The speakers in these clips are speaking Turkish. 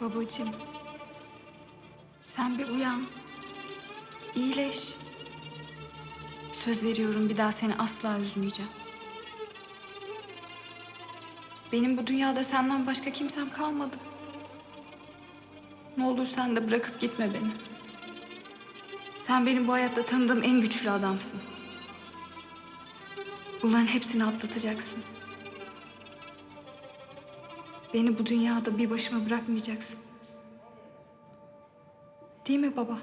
Babacığım. Sen bir uyan. İyileş. Söz veriyorum bir daha seni asla üzmeyeceğim. Benim bu dünyada senden başka kimsem kalmadı. Ne olur sen de bırakıp gitme beni. Sen benim bu hayatta tanıdığım en güçlü adamsın. Bunların hepsini atlatacaksın. Beni bu dünyada bir başıma bırakmayacaksın. Değil mi baba?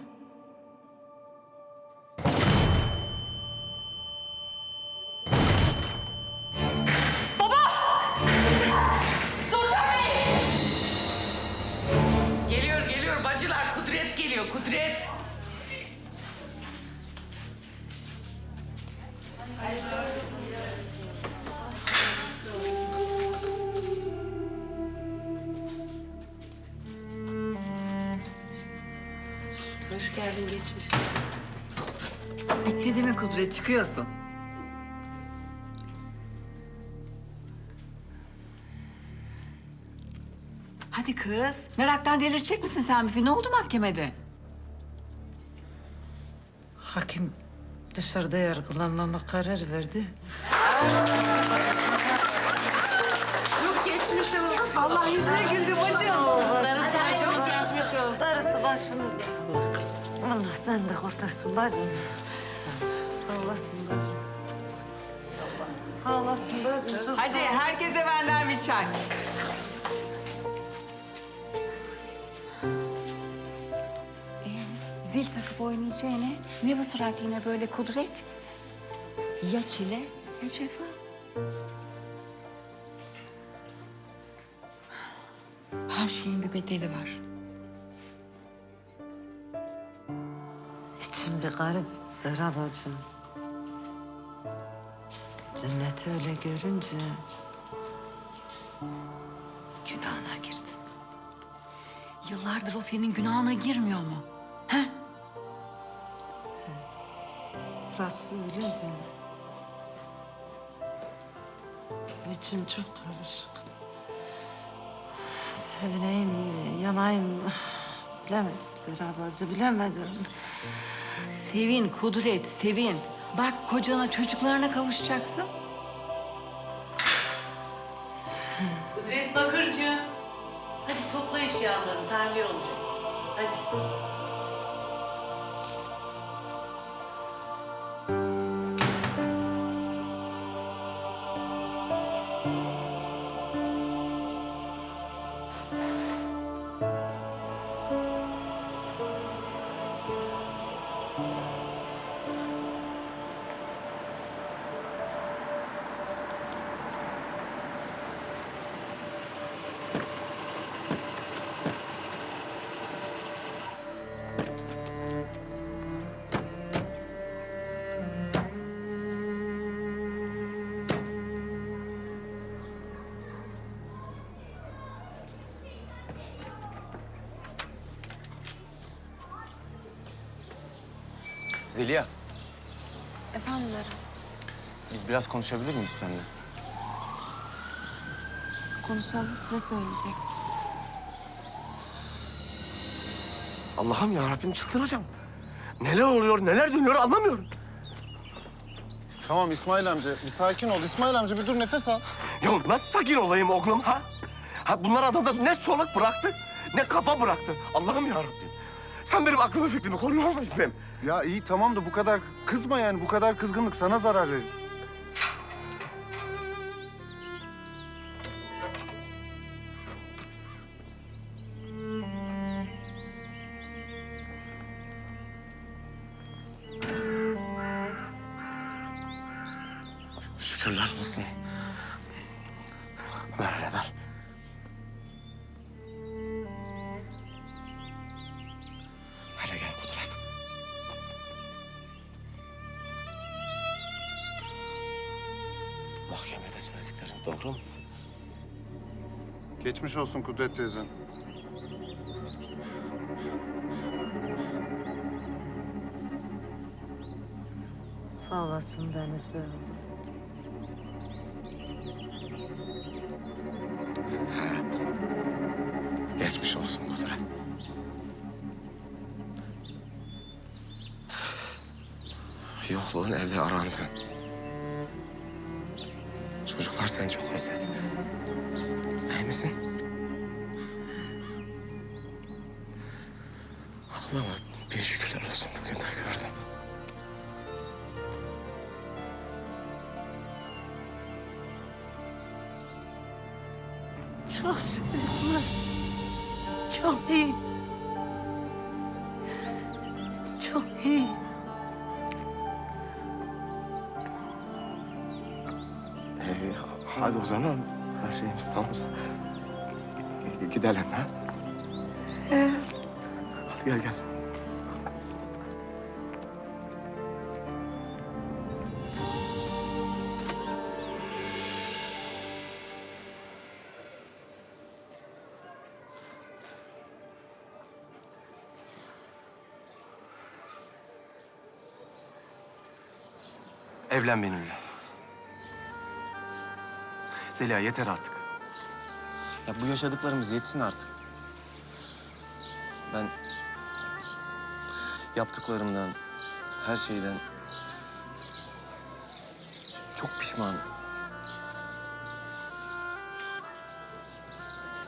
Geliyor geliyor bacılar. Kudret geliyor Kudret. Hoş geldin geçmiş. Bitti değil mi Kudret? Çıkıyorsun. Hadi kız. Meraktan delirecek misin sen bizi? Ne oldu mahkemede? Hakim dışarıda yargılanmama karar verdi. Çok geçmiş olsun. Allah yüzüne güldü bacım. Darısı başımız geçmiş olsun. Darısı başınıza. Allah. Allah sen de kurtarsın bacım. Sağ olasın bacım. Sağ olasın bacım. Çok Hadi sağ olasın. herkese benden bir çay. Ee, Zil takıp oynayacağına ne bu surat yine böyle kudret? Ya çile ya cefa. Her şeyin bir bedeli var. Bir garip Zehra bacım. Cenneti öyle görünce günahına girdim. Yıllardır o senin günahına girmiyor mu? He? Burası öyle de. İçim çok karışık. Sevineyim mi, yanayım mı? Bilemedim Zehra bacı, bilemedim. Sevin Kudret, sevin. Bak kocana, çocuklarına kavuşacaksın. Kudret Bakırcı. Hadi topla eşyalarını. Tahliye olacağız. Hadi. Zeliha, Efendim Berat. biz biraz konuşabilir miyiz seninle? Konuşalım. Ne söyleyeceksin? Allah'ım ya Rabbim çıldıracağım. Neler oluyor, neler dönüyor anlamıyorum. Tamam İsmail amca bir sakin ol. İsmail amca bir dur nefes al. Ya nasıl sakin olayım oğlum ha? Ha bunlar adamda ne soluk bıraktı, ne kafa bıraktı. Allah'ım ya Rabbim. Sen benim aklımı fikrimi koruyor musun benim? Ya iyi tamam da bu kadar kızma yani. Bu kadar kızgınlık sana zarar verir. Şükürler olsun. Ver Mahkemede söylediklerin doğru mu? Geçmiş olsun Kudret teyze. Sağ olasın Deniz Bey. Geçmiş olsun Kudret. Yokluğun evde arandı. Çocuklar seni çok özledi. İyi misin? Ağlama. Bir şükürler olsun bugün de gördüm. Çok şükür İsmail. Çok iyi. Çok iyi. Hadi o zaman her şeyimiz tamamsa gidelim ha. Hadi gel gel. Evlen benimle. Zeliha yeter artık. Ya bu yaşadıklarımız yetsin artık. Ben yaptıklarımdan, her şeyden çok pişmanım.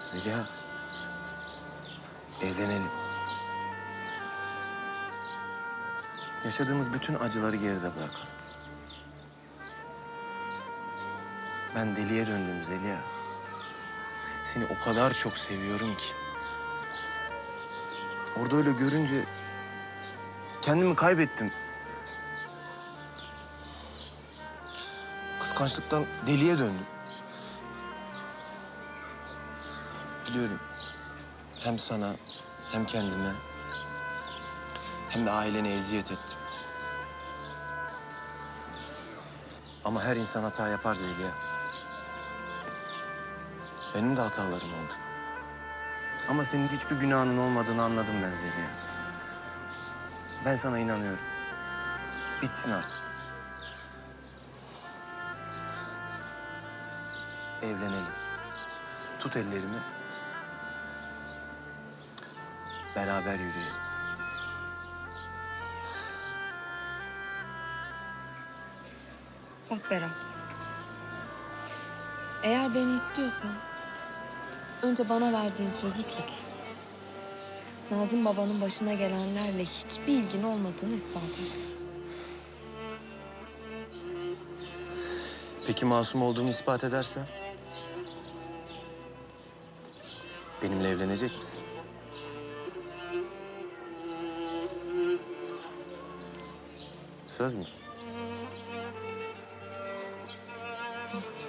Zeliha, evlenelim. Yaşadığımız bütün acıları geride bırakalım. Ben deliye döndüm Zeliha. Seni o kadar çok seviyorum ki. Orada öyle görünce kendimi kaybettim. Kıskançlıktan deliye döndüm. Biliyorum. Hem sana hem kendime hem de ailene eziyet ettim. Ama her insan hata yapar Zeliha. Benim de hatalarım oldu. Ama senin hiçbir günahının olmadığını anladım ben Zeliha. Ben sana inanıyorum. Bitsin artık. Evlenelim. Tut ellerimi. Beraber yürüyelim. Bak Berat. Eğer beni istiyorsan önce bana verdiğin sözü tut. Nazım babanın başına gelenlerle hiçbir ilgin olmadığını ispat et. Peki masum olduğunu ispat edersen? Benimle evlenecek misin? Söz mü? Söz.